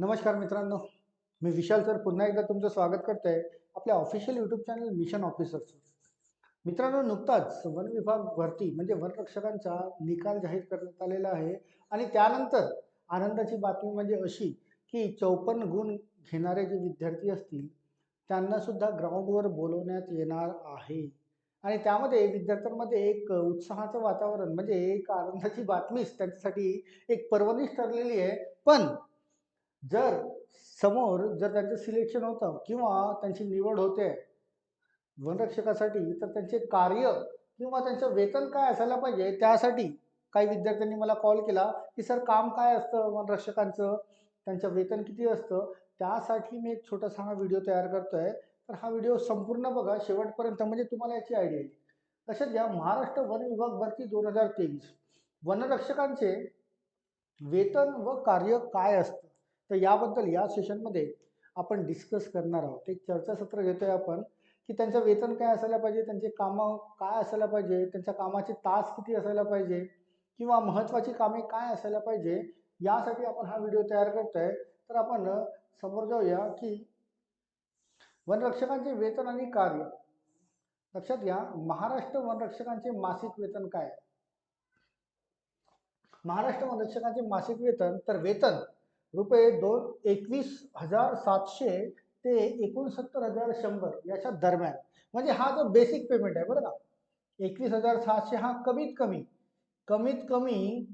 नमस्कार मित्रांनो मी विशाल सर. पुन्हा एकदा तुमचं स्वागत करतोय आपल्या official YouTube channel mission officers मित्रांनो नुकताच वन विभाग भरती म्हणजे वनरक्षकांचा निकाल जाहीर करण्यात आलेला आहे. आणि त्यानंतर आनंदाची बातमी म्हणजे अशी की चौपन्न गुण घेणारे जे विद्यार्थी असतील त्यांनासुद्धा ग्राउंडवर बोलवण्यात येणार आहे. आणि त्यामध्ये विद्यार्थ्यांमध्ये एक उत्साहाचं वातावरण म्हणजे एक आनंदाची बातमीच त्यांच्यासाठी एक पर्वणीच ठरलेली आहे. पण जर समोर जर त्यांचं सिलेक्शन होतं किंवा त्यांची निवड होते वनरक्षकासाठी तर त्यांचे कार्य किंवा त्यांचं वेतन काय असायला पाहिजे त्यासाठी काही विद्यार्थ्यांनी मला कॉल केला की सर काम काय असतं वनरक्षकांचं? त्यांचं वेतन किती असतं? त्यासाठी मी एक छोटासा हा व्हिडिओ तयार करतोय. तर हा व्हिडिओ संपूर्ण बघा शेवटपर्यंत म्हणजे तुम्हाला याची आयडिया येईल. तसेच या महाराष्ट्र वन विभाग भरती दोन हजार तेवीस. वनरक्षकांचे वेतन व कार्य काय असतं? तर याबद्दल या सेशनमध्ये आपण डिस्कस करणार आहोत. एक चर्चासत्र घेतोय आपण की त्यांचं वेतन काय असायला पाहिजे त्यांचे कामं काय असायला पाहिजे त्यांच्या कामाचे तास किती असायला पाहिजे किंवा महत्त्वाची कामे काय असायला पाहिजे यासाठी आपण हा व्हिडिओ तयार करतोय. तर आपण समोर जाऊया की वनरक्षकांचे वेतन आणि कार्य. लक्षात घ्या महाराष्ट्र वनरक्षकांचे मासिक वेतन काय? महाराष्ट्र वनरक्षकांचे मासिक वेतन तर वेतन रुपये दोन एकवीस हजार सातशे ते एकोणसत्तर हजार शंभर याच्या दरम्यान. म्हणजे हा जो बेसिक पेमेंट आहे बरं का? एकवीस हजार सातशे हा कमीत कमी कमीत कमी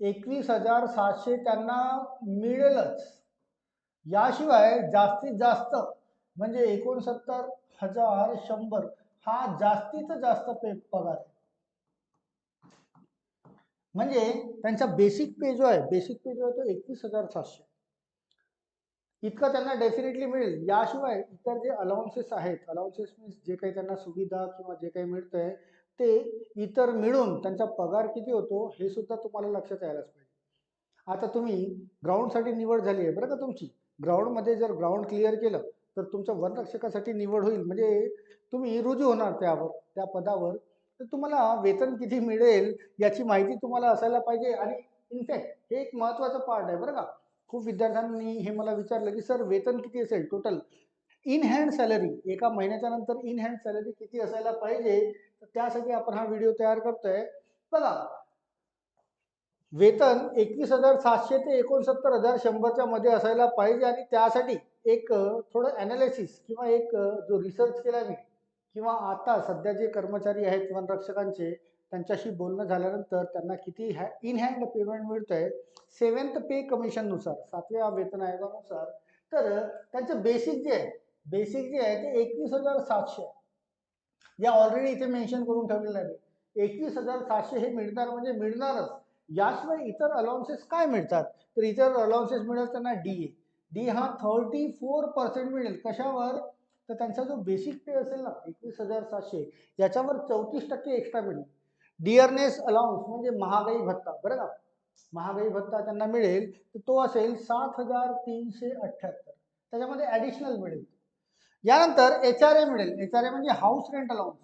एकवीस हजार सातशे त्यांना मिळेलच. याशिवाय जास्तीत जास्त म्हणजे एकोणसत्तर हजार शंभर हा जास्तीत जास्त पे पगार आहे. म्हणजे त्यांचा बेसिक पे जो आहे बेसिक पे जो आहे तो एकवीस हजार सातशे. इतकं त्यांना डेफिनेटली मिळेल. याशिवाय इतर जे अलाउन्सेस आहेत अलाउन्सेस मीन्स जे काही त्यांना सुविधा किंवा जे काही मिळतं आहे ते इतर मिळून त्यांचा पगार किती होतो हे सुद्धा तुम्हाला लक्षात यायलाच पाहिजे. आता तुम्ही ग्राउंडसाठी निवड झाली आहे बरं का तुमची? ग्राउंडमध्ये जर ग्राउंड क्लिअर केलं तर तुमच्या वनरक्षकासाठी निवड होईल. म्हणजे तुम्ही रुजू होणार त्यावर त्या पदावर. तर तुम्हाला वेतन किती मिळेल याची माहिती तुम्हाला असायला पाहिजे. आणि इनफॅक्ट हे एक महत्त्वाचं पार्ट आहे बरं का. खूप विद्यार्थ्यांनी हे मला विचारलं की सर वेतन किती असेल टोटल इन हँड सॅलरी एका महिन्याच्या नंतर इन हँड सॅलरी किती असायला पाहिजे? तर त्यासाठी आपण हा व्हिडिओ तयार करतोय. बघा वेतन एकवीस हजार सातशे ते एकोणसत्तर हजार शंभरच्या मध्ये असायला पाहिजे. आणि त्यासाठी एक थोडं ॲनालिसिस किंवा एक जो रिसर्च केला मी किंवा आता सध्या जे कर्मचारी आहेत वनरक्षकांचे त्यांच्याशी बोलणं झाल्यानंतर त्यांना किती हॅ इन हँड पेमेंट मिळतं आहे सेवन्थ पे कमिशननुसार सातव्या वेतन आयोगानुसार. तर त्यांचं बेसिक जे आहे बेसिक जे आहे ते एकवीस हजार सातशे. या ऑलरेडी इथे मेन्शन करून ठेवलेलं आहे. एकवीस हजार सातशे हे मिळणार म्हणजे मिळणारच. याशिवाय इतर अलाउन्सेस काय मिळतात? तर इतर अलाउन्सेस मिळेल त्यांना डी ए डी हा थर्टी फोर पर्सेंट मिळेल. कशावर? तर त्यांचा जो बेसिक पे असेल ना एकवीस हजार सातशे याच्यावर चौतीस टक्के एक्स्ट्रा मिळेल. डिअरनेस अलाउन्स म्हणजे महागाई भत्ता बरं का? महागाई भत्ता त्यांना मिळेल तर तो असेल सात हजार तीनशे अठ्ठ्याहत्तर त्याच्यामध्ये ॲडिशनल मिळेल. यानंतर एच आर ए मिळेल. एच आर ए म्हणजे house rent allowance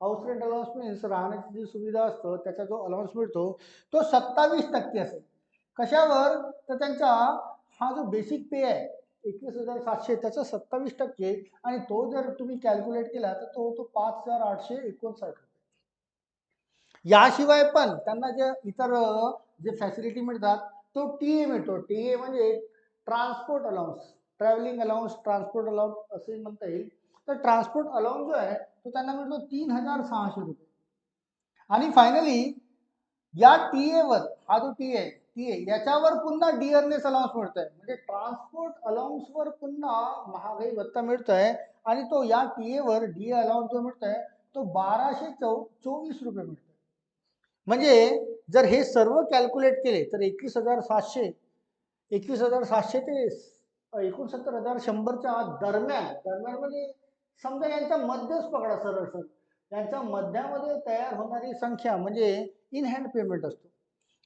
house rent allowance means राहण्याची जी सुविधा असतं त्याचा जो अलाउन्स मिळतो तो सत्तावीस टक्के असेल. कशावर? तर त्यांचा हा जो बेसिक पे आहे एकवीस हजार सातशे त्याचा सत्तावीस टक्के आणि तो जर तुम्ही कॅल्क्युलेट केला तर तो होतो पाच हजार आठशे एकोणसाठ रुपये. याशिवाय पण त्यांना जे इतर जे फॅसिलिटी मिळतात तो टी ए मिळतो टी ए म्हणजे transport allowance travelling allowance transport allowance असे म्हणता येईल. तर ट्रान्सपोर्ट अलाउन्स जो आहे तो त्यांना मिळतो तीन हजार सहाशे रुपये. आणि फायनली या टी एवर हा जो टी आहे ती आहे याच्यावर पुन्हा डिअरनेस अलाउन्स मिळतोय म्हणजे ट्रान्सपोर्ट अलाउन्सवर पुन्हा महागाई भत्ता मिळतोय आणि तो या टी एवर डी ए अलाउन्स जो मिळतोय तो बाराशे चौ चोवीस रुपये मिळतोय. म्हणजे जर हे सर्व कॅल्क्युलेट केले तर एकवीस हजार सातशे एकवीस हजार सातशे ते एकोणसत्तर हजार शंभरच्या दरम्यान दरम्यान म्हणजे समजा यांचा मध्यच पकडा सरळ सर. यांच्या मध्यामध्ये तयार होणारी संख्या म्हणजे इन हँड पेमेंट असतो.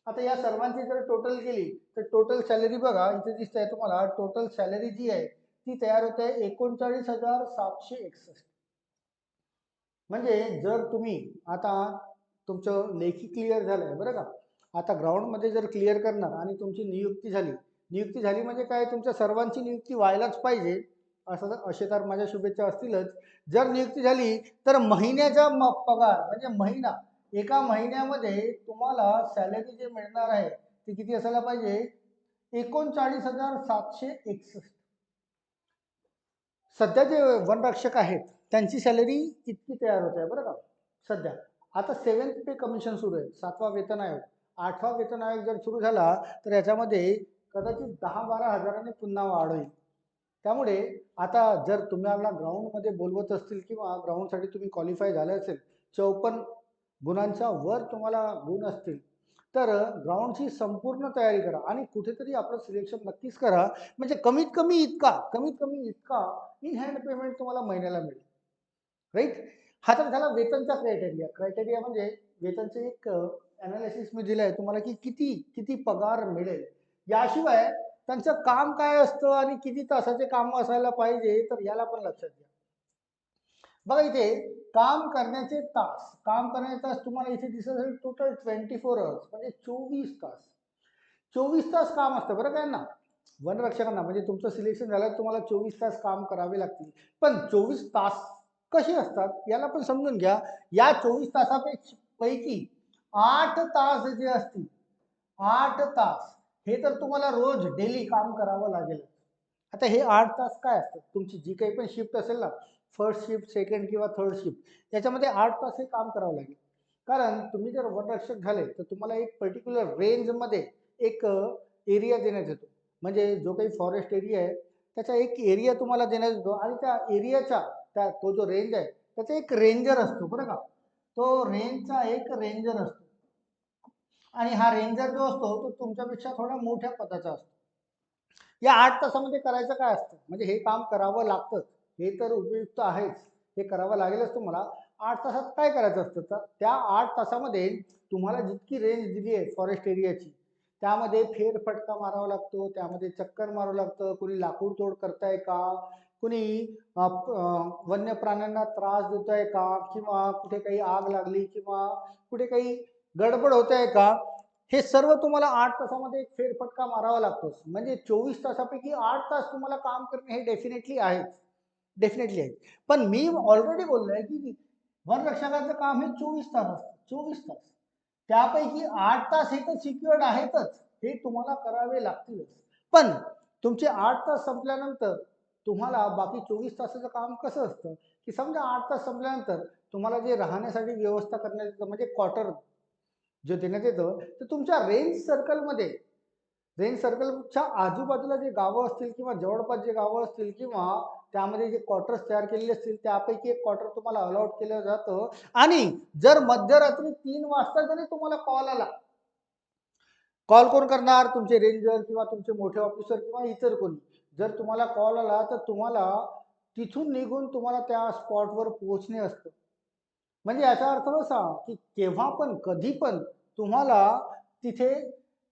आता या सर्वांची जर टोटल केली तर टोटल सॅलरी बघा इथे दिसत आहे तुम्हाला टोटल सॅलरी जी आहे ती तयार होते एकोणचाळीस हजार सातशे एकसष्ट. म्हणजे जर तुम्ही आता तुमचं लेखी क्लिअर झालं आहे बरं का? आता ग्राउंडमध्ये जर क्लिअर करणार आणि तुमची नियुक्ती झाली नियुक्ती झाली म्हणजे काय? तुमच्या सर्वांची नियुक्ती व्हायलाच पाहिजे असं तर- असे तर माझ्या शुभेच्छा असतीलच. जर नियुक्ती झाली तर महिन्याचा पगार म्हणजे महिना एका महिन्यामध्ये तुम्हाला सॅलरी जे मिळणार आहे ती किती असायला पाहिजे? एकोणचाळीस हजार सातशे एकसष्ट. सध्या जे वनरक्षक आहेत त्यांची सॅलरी इतकी तयार होत आहे बरं का? सध्या. आता सेवन्थ पे कमिशन सुरू आहे सातवा वेतन आयोग. आठवा वेतन आयोग जर सुरू झाला तर याच्यामध्ये कदाचित दहा बारा हजाराने पुन्हा वाढ होईल. त्यामुळे आता जर तुम्हाला ग्राउंडमध्ये बोलवत असतील किंवा ग्राउंडसाठी तुम्ही क्वालिफाय झाले असेल चौपन्न गुणांच्या वर तुम्हाला गुण असतील. तर ग्राउंडची संपूर्ण तयारी करा आणि कुठेतरी आपलं सिलेक्शन नक्कीच करा. म्हणजे कमीत कमी इतका कमीत कमी इतका इन हँड पेमेंट तुम्हाला महिन्याला मिळेल. राईट हा तर झाला वेतनचा क्रायटेरिया क्रायटेरिया म्हणजे वेतनचे एक अनालिसिस मी दिलं आहे तुम्हाला की किती किती पगार मिळेल. याशिवाय त्यांचं काम काय असतं आणि किती तासाचे काम असायला पाहिजे तर याला पण लक्षात घ्या. बघा इथे काम करण्याचे तास. काम करण्याचे तास तुम्हाला इथे दिसत असेल टोटल ट्वेंटी फोर अवर्स म्हणजे चोवीस तास. चोवीस तास काम असतं बरं काय ना वनरक्षकांना म्हणजे तुमचं सिलेक्शन झालं तुम्हाला चोवीस तास काम करावे लागतील. पण चोवीस तास कसे असतात? याला पण समजून घ्या. या चोवीस तासापैकी पैकी आठ तास जे असतील आठ तास हे तर तुम्हाला रोज डेली काम करावं लागेल. आता हे आठ तास काय असतात? तुमची जी काही पण शिफ्ट असेल ना फर्स्ट शिफ्ट सेकंड किंवा थर्ड शिफ्ट याच्यामध्ये आठ तास हे काम करावं लागेल. कारण तुम्ही जर वनरक्षक झाले तर तुम्हाला एक पर्टिक्युलर रेंजमध्ये एक एरिया देण्यात येतो. म्हणजे जो काही फॉरेस्ट एरिया आहे त्याचा एक एरिया तुम्हाला देण्यात येतो आणि त्या एरियाचा त्या तो जो रेंज आहे त्याचा एक रेंजर असतो बरं का? तो रेंजचा एक रेंजर असतो. आणि हा रेंजर जो असतो तो तुमच्यापेक्षा थोडा मोठ्या पदाचा असतो. या आठ तासामध्ये करायचं काय असतं? म्हणजे हे काम करावं लागतं हे तर उपयुक्त आहेच. हे करावं लागेलच तुम्हाला. आठ तासात काय करायचं असतं? तर त्या आठ तासामध्ये तुम्हाला जितकी रेंज दिली आहे फॉरेस्ट एरियाची त्यामध्ये फेरफटका मारावा लागतो त्यामध्ये चक्कर मारावं लागतं. कुणी लाकूड तोड करताय का? कुणी वन्य प्राण्यांना त्रास देत आहे का? किंवा कुठे काही आग लागली किंवा कुठे काही गडबड होत आहे का? हे सर्व तुम्हाला आठ तासामध्ये एक फेरफटका मारावा लागतोच. म्हणजे चोवीस तासापैकी आठ तास तुम्हाला काम करणे हे डेफिनेटली आहेच. डेफिनेटली आहे पण मी ऑलरेडी बोललो आहे की वनरक्षकाचं काम हे चोवीस तास असतं चोवीस तास. त्यापैकी आठ तास हे तर सिक्युअर्ड आहेतच. हे तुम्हाला करावे लागतीलच. पण तुमचे आठ तास संपल्यानंतर तुम्हाला बाकी चोवीस तासाचं काम कसं असतं? की समजा आठ तास संपल्यानंतर तुम्हाला जे राहण्यासाठी व्यवस्था करण्यात येतं म्हणजे क्वार्टर जे देण्यात येतं तर तुमच्या रेंज सर्कलमध्ये रेंज सर्कलच्या आजूबाजूला जे गावं असतील किंवा जवळपास जे गावं असतील किंवा त्यामध्ये जे क्वार्टर्स तयार केलेले असतील त्यापैकी एक क्वार्टर तुम्हाला अलॉट केलं जातं. आणि जर मध्यरात्री तीन वाजता जरी तुम्हाला कॉल आला कॉल कोण करणार? तुमचे रेंजर किंवा तुमचे मोठे ऑफिसर किंवा इतर कोणी. जर तुम्हाला कॉल आला तर तुम्हाला तिथून निघून तुम्हाला त्या स्पॉटवर पोहोचणे असतं. म्हणजे याचा अर्थ असा की केव्हा पण कधी पण तुम्हाला तिथे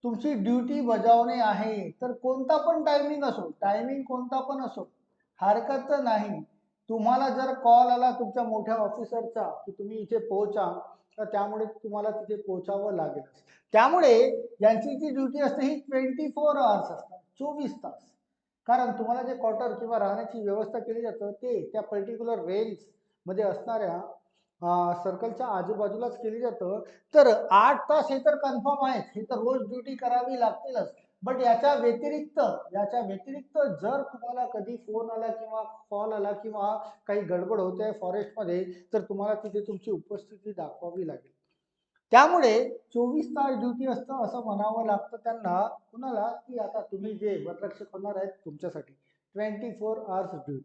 तुमची ड्युटी बजावणे आहे. तर कोणता पण टायमिंग असो टायमिंग कोणता पण असो हरकत नाही. तुम्हाला जर कॉल आला तुमच्या मोठ्या ऑफिसरचा की तुम्ही इथे पोहोचा तर त्यामुळे तुम्हाला तिथे पोहोचावं लागेल. त्यामुळे यांची जी ड्युटी असते ही ट्वेंटी फोर आवर्स असतात चोवीस तास. कारण तुम्हाला जे क्वार्टर किंवा राहण्याची व्यवस्था केली जातं ते त्या पर्टिक्युलर रेंजमध्ये असणाऱ्या सर्कलच्या आजूबाजूलाच केली जातं. तर आठ तास हे तर कन्फर्म आहेत. हे तर रोज ड्युटी करावी लागतीलच. बट याच्या व्यतिरिक्त याच्या व्यतिरिक्त जर तुम्हाला कधी फोन आला किंवा कॉल आला किंवा काही गडबड होते आहे फॉरेस्टमध्ये तर तुम्हाला तिथे तुमची उपस्थिती दाखवावी लागेल. त्यामुळे चोवीस तास ड्युटी असतं असं म्हणावं लागतं त्यांना कुणाला? की आता तुम्ही जे वनरक्षक होणार आहेत तुमच्यासाठी. Twenty four hours duty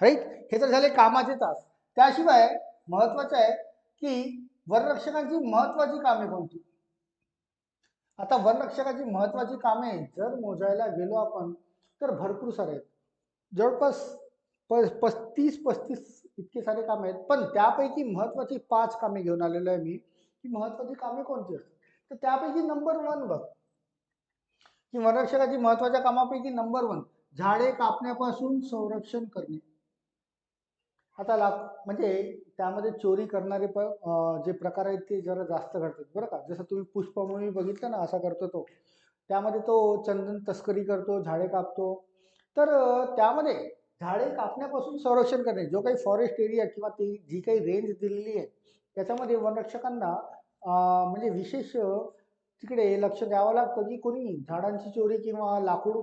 right हे तर झाले कामाचे तास. त्याशिवाय महत्वाचं आहे की वनरक्षकांची महत्वाची कामे कोणती? आता वनरक्षकाची महत्वाची कामे जर मोजायला गेलो आपण तर भरपूर सारे आहेत. जवळपास प पस्तीस पस्तीस इतके सारे कामे आहेत. पण त्यापैकी महत्वाची पाच कामे घेऊन आलेलो आहे मी. की महत्वाची कामे कोणती असतात? तर त्यापैकी नंबर वन बघ. की वनरक्षकाची महत्त्वाच्या कामापैकी नंबर वन झाडे कापण्यापासून संरक्षण करणे. आता लाख म्हणजे त्यामध्ये चोरी करणारे प जे प्रकार आहेत ते जरा जास्त घडतात. बरं का? जसं तुम्ही पुष्पमोही बघितलं ना असा करतो तो. त्यामध्ये तो चंदन तस्करी करतो झाडे कापतो. तर त्यामध्ये झाडे कापण्यापासून संरक्षण करणे जो काही फॉरेस्ट एरिया किंवा ती जी काही रेंज दिलेली आहे त्याच्यामध्ये वनरक्षकांना म्हणजे विशेष तिकडे लक्ष द्यावं लागतं की कोणी झाडांची चोरी किंवा लाकूड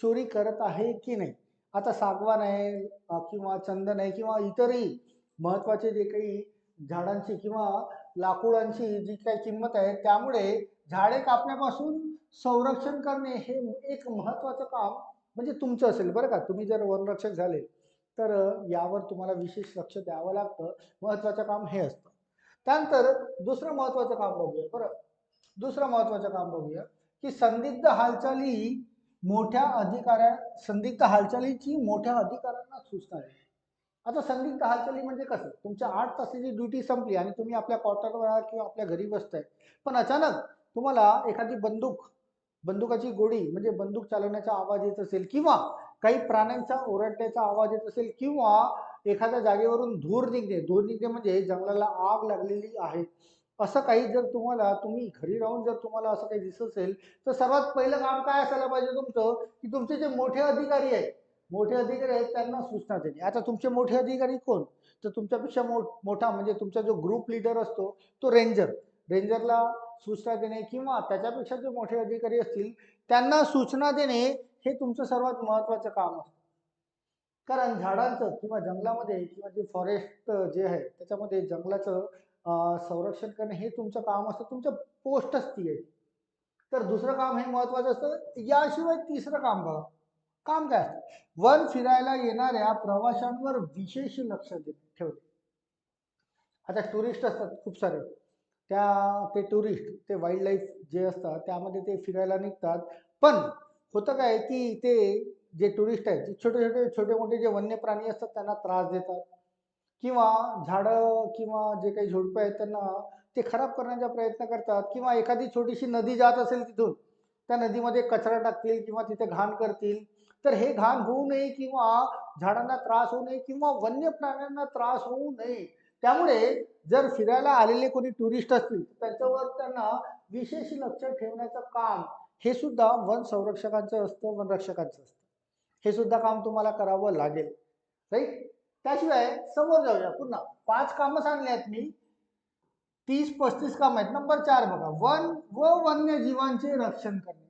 चोरी करत आहे की नाही. आता सागवान आहे किंवा चंदन आहे किंवा इतरही महत्त्वाचे जे काही झाडांची किंवा लाकूडांची जी काही किंमत आहे त्यामुळे झाडे कापण्यापासून संरक्षण करणे हे एक महत्त्वाचं काम म्हणजे तुमचं असेल बरं का? तुम्ही जर वनरक्षक झाले तर यावर तुम्हाला विशेष लक्ष द्यावं लागतं. महत्त्वाचं काम हे असतं. त्यानंतर दुसरं महत्त्वाचं काम बघूया बरं? दुसरं महत्त्वाचं काम बघूया की संदिग्ध हालचाली मोठ्या अधिकाऱ्या संदिग्ध हालचालीची मोठ्या अधिकाऱ्यांना सूचना आहे आता संदिग्ध हालचाली म्हणजे कसं? तुमच्या आठ तासाची ड्युटी संपली आणि तुम्ही आपल्या क्वार्टरवर आहात किंवा आपल्या घरी बसताय पण अचानक तुम्हाला एखादी बंदूक बंदुकाची गोळी म्हणजे बंदूक चालवण्याचा आवाज येत असेल किंवा काही प्राण्यांचा ओरडण्याचा आवाज येत असेल किंवा एखाद्या जागेवरून धूर निघणे धूर निघणे म्हणजे जंगलाला आग लागलेली आहे. असं काही जर तुम्हाला तुम्ही घरी राहून जर तुम्हाला असं काही दिसत असेल तर सर्वात पहिलं काम काय असायला पाहिजे तुमचं की तुमचे जे मोठे अधिकारी आहेत मोठे अधिकारी आहेत त्यांना सूचना देणे. आता तुमचे मोठे अधिकारी कोण? तर तुमच्यापेक्षा मो मोठा म्हणजे तुमचा जो ग्रुप लीडर असतो तो रेंजर रेंजरला सूचना देणे किंवा त्याच्यापेक्षा जे मोठे अधिकारी असतील त्यांना सूचना देणे हे तुमचं सर्वात महत्त्वाचं काम असतं. कारण झाडांचं किंवा जंगलामध्ये किंवा जे फॉरेस्ट जे आहे त्याच्यामध्ये जंगलाचं संरक्षण करणे हे तुमचं काम असतं तुमचं पोस्टच ती आहे तर दुसरं काम हे महत्वाचं असतं याशिवाय तिसरं काम बघा. काम काय असतं? वन फिरायला येणाऱ्या प्रवाशांवर विशेष लक्ष दे ठेवते. आता टुरिस्ट असतात खूप सारे. त्या ते टुरिस्ट ते वाईल्ड लाईफ जे असतात त्यामध्ये ते फिरायला निघतात. पण होतं काय की ते जे टुरिस्ट आहेत जे छोटे छोटे छोटे मोठे जे वन्य प्राणी असतात त्यांना त्रास देतात. किंवा झाडं किंवा जे काही झुडपं आहेत त्यांना ते खराब करण्याचा प्रयत्न करतात किंवा एखादी छोटीशी नदी जात असेल तिथून त्या नदीमध्ये कचरा टाकतील किंवा तिथे घाण करतील तर हे घाण होऊ नये किंवा झाडांना त्रास होऊ नये किंवा वन्य प्राण्यांना त्रास होऊ नये. त्यामुळे जर फिरायला आलेले कोणी टुरिस्ट असतील त्यांच्यावर त्यांना विशेष लक्ष ठेवण्याचं काम हे सुद्धा वन संरक्षकांचं असतं वनरक्षकांचं असतं. हे सुद्धा काम तुम्हाला करावं लागेल. राईट? त्याशिवाय समोर जाऊया. पुन्हा पाच कामं सांगली आहेत मी. तीस पस्तीस काम आहेत. नंबर चार बघा. वन व वन्यजीवांचे रक्षण करणे.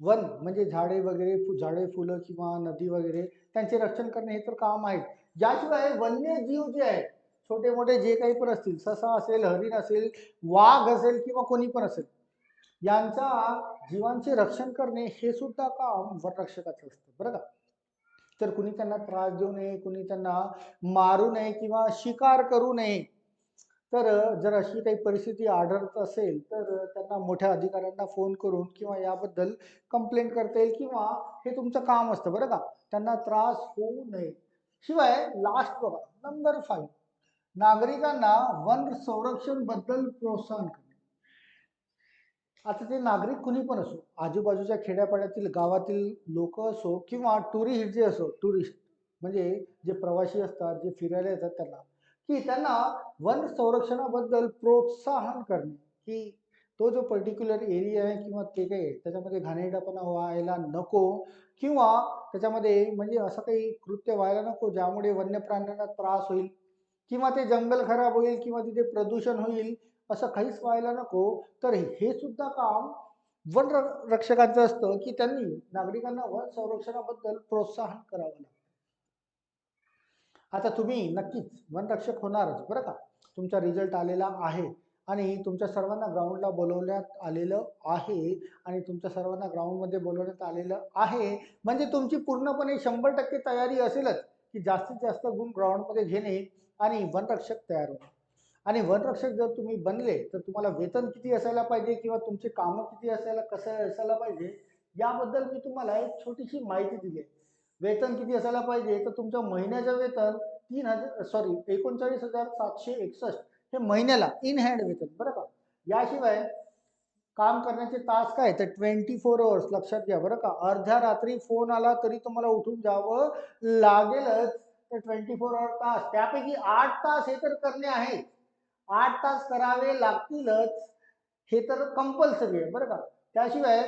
वन म्हणजे झाडे वगैरे झाडे फुलं किंवा नदी वगैरे त्यांचे रक्षण करणे हे तर काम आहे ज्याशिवाय वन्यजीव जे आहेत छोटे मोठे जे काही पण असतील ससा असेल हरिण असेल वाघ असेल किंवा कोणी पण असेल यांचा जीवांचे रक्षण करणे हे सुद्धा काम वनरक्षकाचं असतं. बरं का? तर कुणी त्यांना त्रास देऊ नये कुणी त्यांना मारू नये किंवा शिकार करू नये. तर जर अशी काही परिस्थिती आढळत असेल तर त्यांना मोठ्या अधिकाऱ्यांना फोन करून किंवा याबद्दल कंप्लेंट करता येईल किंवा हे तुमचं काम असतं बरं का. त्यांना त्रास होऊ नये. शिवाय लास्ट बघा नंबर फाईव्ह नागरिकांना वन संरक्षणबद्दल प्रोत्साहन करणे आता ते नागरिक कुणी पण असो आजूबाजूच्या खेड्यापाड्यातील गावातील लोक असो किंवा टुरिस्ट जे असो टुरिस्ट म्हणजे जे प्रवासी असतात जे फिरायला येतात त्यांना की त्यांना वन संरक्षणाबद्दल प्रोत्साहन करणे. की तो जो पर्टिक्युलर एरिया आहे किंवा ते काही आहे त्याच्यामध्ये घाणेरडापणा व्हायला नको किंवा त्याच्यामध्ये म्हणजे असं काही कृत्य व्हायला नको ज्यामुळे वन्य प्राण्यांना त्रास होईल किंवा ते जंगल खराब होईल किंवा तिथे प्रदूषण होईल असं काहीच व्हायला नको. तर हे सुद्धा काम वन रक्षकांचं असतं की त्यांनी नागरिकांना वन संरक्षणाबद्दल प्रोत्साहन करावं लागतं. आता तुम्ही नक्कीच वनरक्षक होणारच बरं का? तुमचा रिझल्ट आलेला आहे आणि तुमच्या सर्वांना ग्राउंडला बोलवण्यात आलेलं आहे आणि तुमच्या सर्वांना ग्राउंडमध्ये बोलवण्यात आलेलं आहे. म्हणजे तुमची पूर्णपणे शंभर टक्के तयारी असेलच की जास्तीत जास्त गुण ग्राउंडमध्ये घेणे आणि वनरक्षक तयार होणे. आणि वनरक्षक जर तुम्ही बनले तर तुम्हाला वेतन किती असायला पाहिजे किंवा तुमचे कामं किती असायला कसं असायला पाहिजे याबद्दल मी तुम्हाला एक छोटीशी माहिती दिली आहे. वेतन किती असायला पाहिजे तर तुमचं महिन्याचं वेतन तीन हजार सॉरी एकोणचाळीस हजार सातशे एकसष्ट हे महिन्याला इन हँड वेतन बरं का याशिवाय काम करण्याचे तास काय तर ट्वेंटी फोर अवर्स लक्षात घ्या बरं का? अर्ध्या रात्री फोन आला तरी तुम्हाला उठून जावं लागेलच. तर ट्वेंटी फोर अवर तास त्यापैकी आठ तास हे तर करणे आहे आठ तास करावे लागतीलच. हे तर कंपल्सरी आहे बरं का? त्याशिवाय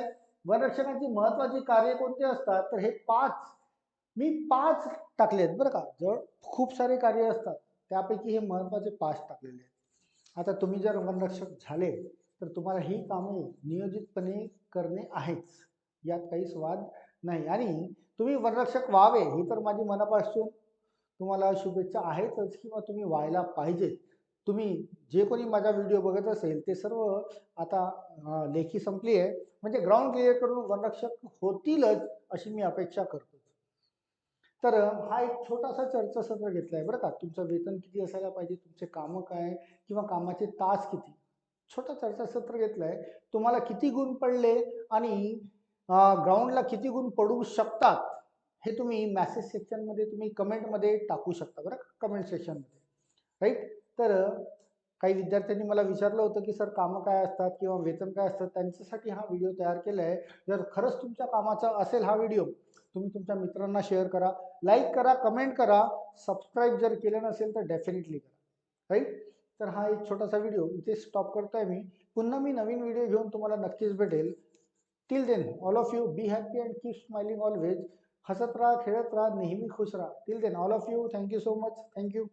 वनरक्षकांची महत्वाची कार्य कोणती असतात? तर हे पाच मी पाच टाकले आहेत बरं का? जवळ खूप सारे कार्य असतात. त्यापैकी हे महत्त्वाचे पाच टाकलेले आहेत. आता तुम्ही जर वनरक्षक झाले तर तुम्हाला ही कामे नियोजितपणे करणे आहेच. यात काही स्वाद नाही. आणि तुम्ही वनरक्षक व्हावे ही तर माझी मनापासून तुम्हाला शुभेच्छा आहेतच किंवा तुम्ही व्हायला पाहिजे तुम्ही जे कोणी माझा व्हिडिओ बघत असेल ते सर्व आता लेखी संपली आहे. म्हणजे ग्राउंड क्लिअर करून वनरक्षक होतीलच अशी मी अपेक्षा करतो. तर हा एक छोटासा चर्चासत्र घेतला आहे बरं का. तुमचं वेतन किती असायला पाहिजे तुमचे कामं काय किंवा कामाचे तास किती? छोटा चर्चासत्र घेतलं आहे तुम्हाला किती गुण पडले आणि ग्राउंडला किती गुण पडू शकतात हे तुम्ही मॅसेज सेक्शनमध्ये तुम्ही कमेंटमध्ये टाकू शकता बरं कमेंट सेक्शनमध्ये राईट तर काही विद्यार्थ्यांनी मला विचारलं होतं की सर कामं काय असतात किंवा वेतन काय असतात त्यांच्यासाठी हा व्हिडिओ तयार केला आहे. जर खरंच तुमच्या कामाचा असेल हा व्हिडिओ तुम्ही तुमच्या मित्रांना शेअर करा लाईक करा कमेंट करा सबस्क्राईब जर केलं नसेल तर डेफिनेटली करा. राईट? तर हा एक छोटासा व्हिडिओ इथे स्टॉप करतोय मी. पुन्हा मी नवीन व्हिडिओ घेऊन तुम्हाला नक्कीच भेटेल. Till then all of you be happy and keep smiling always हसत राहा खेळत राहा नेहमी खुश राहा. Till then all of you thank you so much thank you